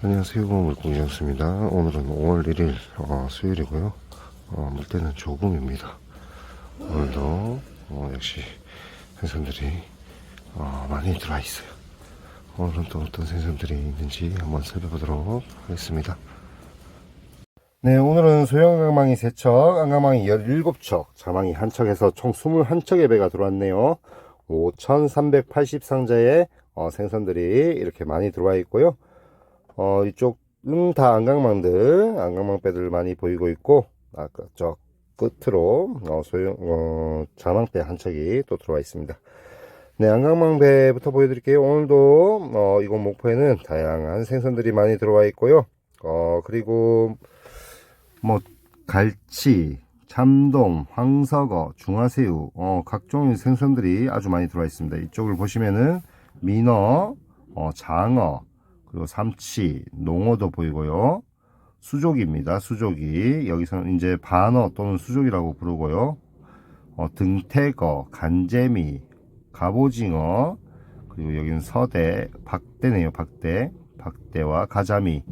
안녕하세요. 물고기장수입니다. 오늘은 5월 1일 어, 수요일이고요. 어, 물때는 조금입니다. 오늘도 어, 역시 생선들이 어, 많이 들어와 있어요. 오늘은 또 어떤 생선들이 있는지 한번 살펴보도록 하겠습니다. 네 오늘은 소형 안강망이 3척 안강망이 17척 자망이 한 척에서 총 21척의 배가 들어왔네요. 5380 상자의 어, 생선들이 이렇게 많이 들어와 있고요 어, 이쪽은 다 안강망들, 안강망배들 많이 보이고 있고, 아까 저 끝으로, 어, 소형, 어, 자망배 한 척이 또 들어와 있습니다. 네, 안강망배부터 보여드릴게요. 오늘도, 어, 이곳 목포에는 다양한 생선들이 많이 들어와 있고요. 어, 그리고, 뭐, 갈치, 참돔, 황석어, 중화새우, 어, 각종의 생선들이 아주 많이 들어와 있습니다. 이쪽을 보시면은, 민어, 어, 장어, 그리고 삼치, 농어도 보이고요. 수족입니다. 수족이 여기서는 이제 반어 또는 수족이라고 부르고요. 어, 등태거, 간재미, 갑오징어, 그리고 여기는 서대, 박대네요. 박대, 박대와 가자미,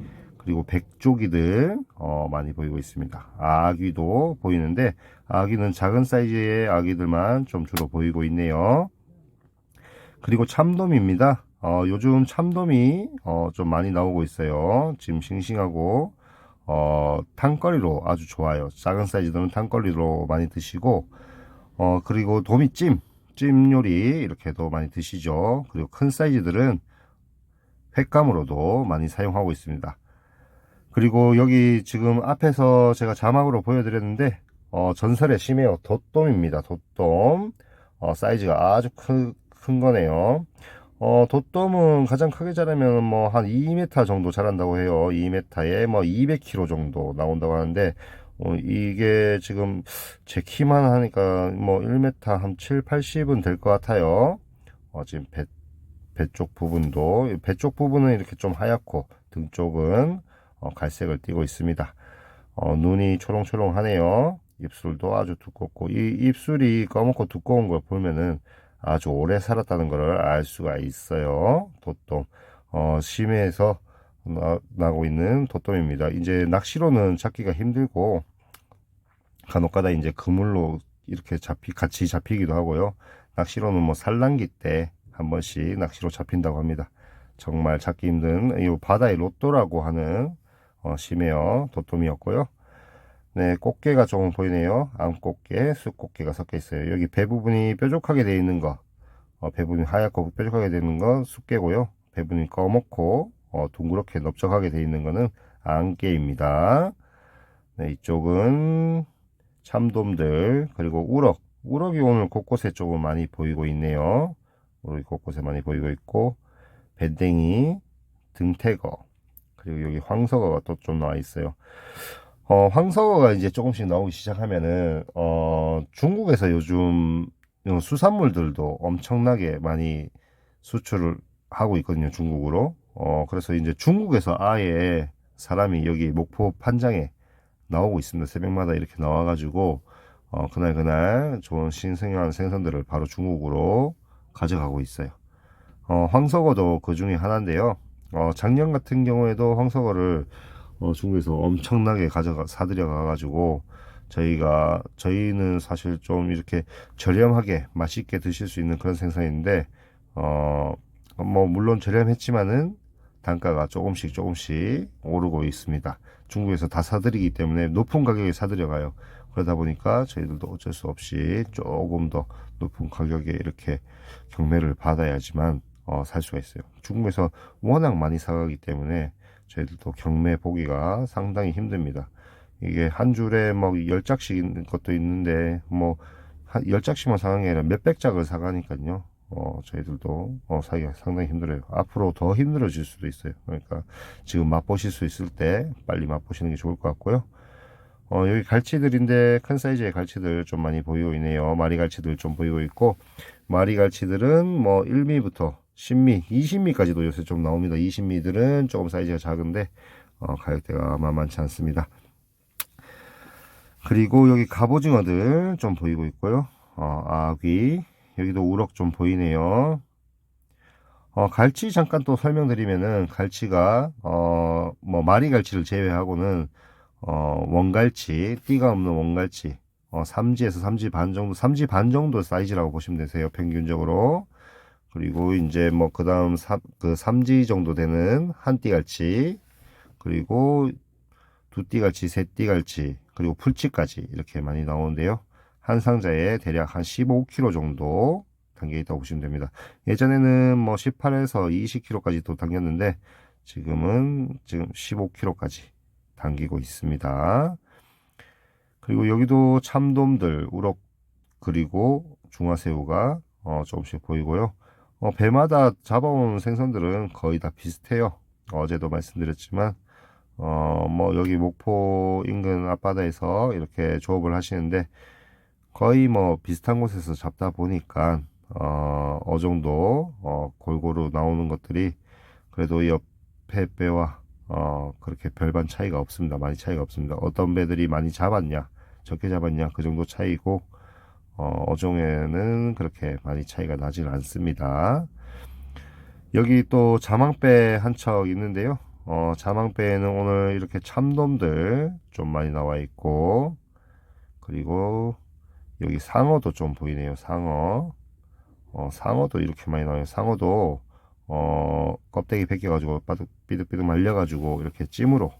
그리고 백조기들 어, 많이 보이고 있습니다. 아귀도 보이는데 아귀는 작은 사이즈의 아귀들만 좀 주로 보이고 있네요. 그리고 참돔입니다. 어, 요즘 참돔이 어, 좀 많이 나오고 있어요. 지금 싱싱하고 어, 탕거리로 아주 좋아요. 작은 사이즈들은 탕거리로 많이 드시고 어, 그리고 도미찜 찜 요리 이렇게도 많이 드시죠. 그리고 큰 사이즈들은 횟감으로도 많이 사용하고 있습니다. 그리고 여기 지금 앞에서 제가 자막으로 보여드렸는데 어, 전설의 심해요. 돛돔입니다. 돛돔 어, 사이즈가 아주 큰, 큰 거네요. 어, 돛돔은 가장 크게 자라면 뭐 한 2m 정도 자란다고 해요. 2m에 뭐 200kg 정도 나온다고 하는데, 어, 이게 지금 제 키만 하니까 뭐 1m 한 7, 80은 될 것 같아요. 어, 지금 배, 배 쪽 부분도, 배 쪽 부분은 이렇게 좀 하얗고, 등 쪽은 어, 갈색을 띠고 있습니다. 어, 눈이 초롱초롱하네요. 입술도 아주 두껍고, 이 입술이 검고 두꺼운 걸 보면은 아주 오래 살았다는 것을 알 수가 있어요. 도톰. 어, 심해에서 나, 나고 있는 도톰입니다. 이제 낚시로는 잡기가 힘들고, 간혹가다 이제 그물로 이렇게 잡히, 같이 잡히기도 하고요. 낚시로는 뭐 산란기 때 한 번씩 낚시로 잡힌다고 합니다. 정말 잡기 힘든, 이 바다의 로또라고 하는, 어, 심해요. 도톰이었고요. 네, 꽃게가 조금 보이네요. 암꽃게, 쑥꽃게가 섞여 있어요. 여기 배 부분이 뾰족하게 되어 있는 거, 어, 배 부분이 하얗고 뾰족하게 되어 있는 건 쑥게고요. 배 부분이 검었고, 어, 둥그렇게 넓적하게 되어 있는 거는 안개입니다. 네, 이쪽은 참돔들, 그리고 우럭. 우럭이 오늘 곳곳에 조금 많이 보이고 있네요. 우럭이 곳곳에 많이 보이고 있고, 밴댕이, 등태거, 그리고 여기 황석어가 또 좀 나와 있어요. 어, 황석어가 이제 조금씩 나오기 시작하면은, 어, 중국에서 요즘 수산물들도 엄청나게 많이 수출을 하고 있거든요, 중국으로. 어, 그래서 이제 중국에서 아예 사람이 여기 목포 판장에 나오고 있습니다. 새벽마다 이렇게 나와가지고, 어, 그날 그날 좋은 신생한 생선들을 바로 중국으로 가져가고 있어요. 어, 황석어도 그 중에 하나인데요. 어, 작년 같은 경우에도 황석어를 어, 중국에서 엄청나게 가져가 사들여 가가지고 저희가 저희는 사실 좀 이렇게 저렴하게 맛있게 드실 수 있는 그런 생선인데 어 뭐 물론 저렴했지만은 단가가 조금씩 조금씩 오르고 있습니다. 중국에서 다 사들이기 때문에 높은 가격에 사들여 가요. 그러다 보니까 저희들도 어쩔 수 없이 조금 더 높은 가격에 이렇게 경매를 받아야지만 어, 살 수가 있어요. 중국에서 워낙 많이 사가기 때문에 저희들도 경매 보기가 상당히 힘듭니다. 이게 한 줄에 뭐 10짝씩 있는 것도 있는데 뭐한 10짝씩만 사는 게 아니라 몇백 짝을 사가니까요. 어, 저희들도 어, 사기가 상당히 힘들어요. 앞으로 더 힘들어질 수도 있어요. 그러니까 지금 맛보실 수 있을 때 빨리 맛보시는 게 좋을 것 같고요. 어, 여기 갈치들인데 큰 사이즈의 갈치들 좀 많이 보이고 있네요. 마리 갈치들 좀 보이고 있고 마리 갈치들은 뭐 1미부터 10미, 20미까지도 요새 좀 나옵니다. 20미들은 조금 사이즈가 작은데 어, 가격대가 만만치 않습니다. 그리고 여기 갑오징어들 좀 보이고 있고요. 어, 아귀 여기도 우럭 좀 보이네요. 어, 갈치 잠깐 또 설명드리면은 갈치가 어, 뭐 마리 갈치를 제외하고는 어, 원갈치, 띠가 없는 원갈치, 어, 3지에서 3지 반 정도, 3지 반 정도 사이즈라고 보시면 되세요. 평균적으로. 그리고 이제 뭐 그다음 삼, 그 3지 정도 되는 한 띠갈치, 그리고 두 띠갈치, 세 띠갈치, 그리고 풀치까지 이렇게 많이 나오는데요. 한 상자에 대략 한 15kg 정도 담겨 있다고 보시면 됩니다. 예전에는 뭐 18에서 20kg까지 도 담겼는데 지금은 지금 15kg까지 담기고 있습니다. 그리고 여기도 참돔들, 우럭 그리고 중화새우가 어, 조금씩 보이고요. 어, 배마다 잡아온 생선들은 거의 다 비슷해요. 어제도 말씀드렸지만 어, 뭐 여기 목포 인근 앞바다에서 이렇게 조업을 하시는데 거의 뭐 비슷한 곳에서 잡다 보니까 어, 어 정도 어, 골고루 나오는 것들이 그래도 옆에 배와 어, 그렇게 별반 차이가 없습니다. 많이 차이가 없습니다. 어떤 배들이 많이 잡았냐, 적게 잡았냐, 그 정도 차이고, 어, 어종에는 그렇게 많이 차이가 나질 않습니다. 여기 또 자망배 한 척 있는데요. 어, 자망배에는 오늘 이렇게 참돔들 좀 많이 나와 있고, 그리고 여기 상어도 좀 보이네요. 상어. 어, 상어도 이렇게 많이 나와요. 상어도 어, 껍데기 벗겨가지고 바둑 삐득삐득 말려가지고 이렇게 찜으로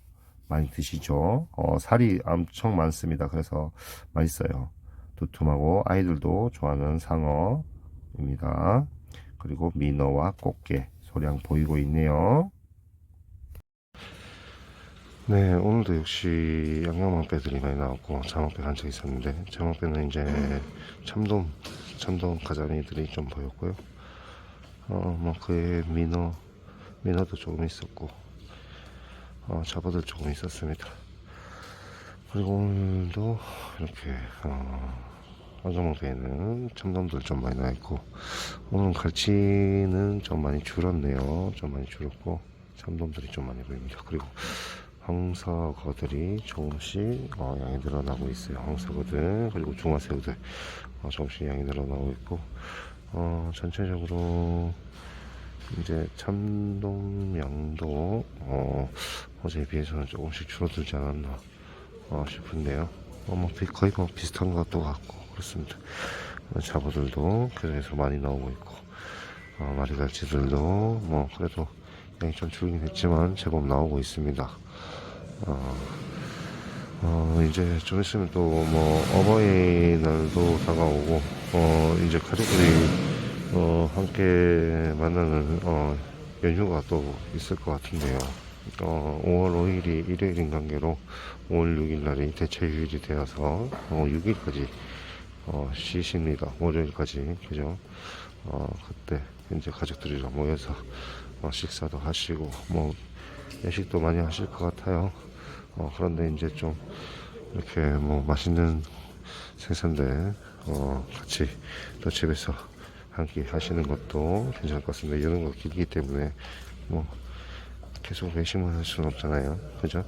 많이 드시죠. 어, 살이 엄청 많습니다. 그래서 맛있어요. 두툼하고 아이들도 좋아하는 상어입니다. 그리고 민어와 꽃게 소량 보이고 있네요. 네, 오늘도 역시 양념망배들이 많이 나왔고 자망배 한척 있었는데 자망배는 이제 참돔, 참돔 가자미들이 좀 보였고요. 어, 뭐 그의 민어, 민어도 조금 있었고 어, 잡어들 조금 있었습니다. 그리고 오늘도 이렇게 어, 안정망배에는 참돔들 좀 많이 나 있고 오늘 갈치는 좀 많이 줄었네요. 좀 많이 줄었고 참돔들이 좀 많이 보입니다. 그리고 황사거들이 조금씩 어, 양이 늘어나고 있어요. 황사거들 그리고 중화새우들 어, 조금씩 양이 늘어나고 있고 어, 전체적으로 이제 참돔 양도 어, 어제에 비해서는 조금씩 줄어들지 않았나 어, 싶은데요. 어, 뭐 비- 거의 뭐 비슷한 것도 같고 그렇습니다. 어, 잡어들도 계속해서 많이 나오고 있고 어, 마리갈치들도 뭐 그래도 양이 좀 줄긴 했지만 제법 나오고 있습니다. 어, 어, 이제 좀 있으면 또 뭐 어버이날도 다가오고 어, 이제 가족들이 어, 함께 만나는 어, 연휴가 또 있을 것 같은데요. 어, 5월 5일이 일요일인 관계로 5월 6일 날이 대체휴일이 되어서 어, 6일까지 어, 쉬십니다. 월요일까지 그죠? 어, 그때 이제 가족들이랑 모여서 어, 식사도 하시고 뭐 외식도 많이 하실 것 같아요. 어, 그런데 이제 좀 이렇게 뭐 맛있는 생선들 어, 같이 또 집에서 한끼 하시는 것도 괜찮을 것 같습니다. 이런 거 길기 때문에 뭐 계속 외식만 할 수는 없잖아요. 그죠?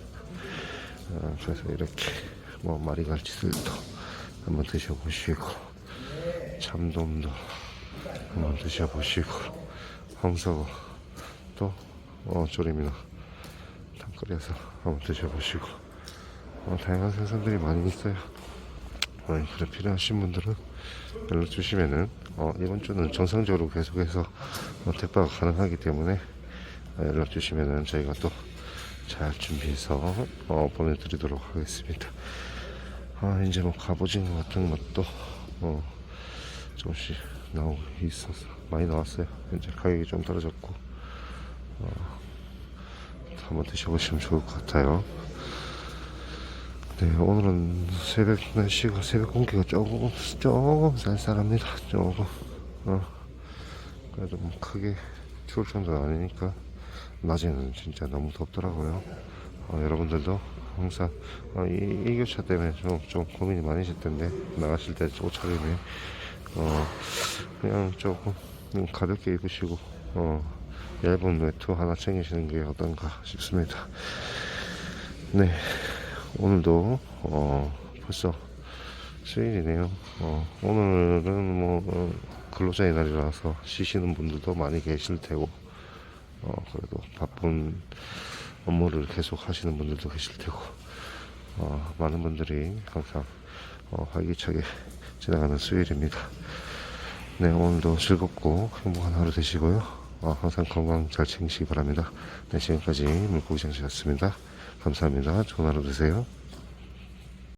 어, 그래서 이렇게 뭐 마리갈치들도 한번 드셔보시고 참돔도 한번 드셔보시고 황석어 또 어, 조림이나 탕 끓여서 한번 드셔보시고 어, 다양한 생선들이 많이 있어요. 어, 그래 필요하신 분들은 연락 주시면은 어, 이번 주는 정상적으로 계속해서 어, 택배가 가능하기 때문에 어, 연락 주시면은 저희가 또 잘 준비해서 어, 보내드리도록 하겠습니다. 아, 이제 뭐 갑오징어 같은 것도 어, 조금씩 나오고 있어서 많이 나왔어요. 이제 가격이 좀 떨어졌고 어, 한번 드셔보시면 좋을 것 같아요. 네, 오늘은 새벽 날씨가 새벽 공기가 조금 조금 쌀쌀합니다. 조금 어, 그래도 뭐 크게 추울 정도는 아니니까 낮에는 진짜 너무 덥더라고요. 어, 여러분들도 항상 어, 이 일교차 때문에 좀, 좀 고민이 많으실 텐데 나가실 때 옷차림에 어, 그냥 조금 음, 가볍게 입으시고 어, 얇은 외투 하나 챙기시는 게 어떤가 싶습니다. 네, 오늘도 어, 벌써 수요일이네요. 어, 오늘은 뭐 어, 근로자의 날이라서 쉬시는 분들도 많이 계실 테고 어, 그래도 바쁜 업무를 계속 하시는 분들도 계실 테고, 어, 많은 분들이 항상 어, 활기차게 지나가는 수요일입니다. 네, 오늘도 즐겁고 행복한 하루 되시고요. 어, 항상 건강 잘 챙기시기 바랍니다. 네, 지금까지 물고기 장씨였습니다. 감사합니다. 좋은 하루 되세요.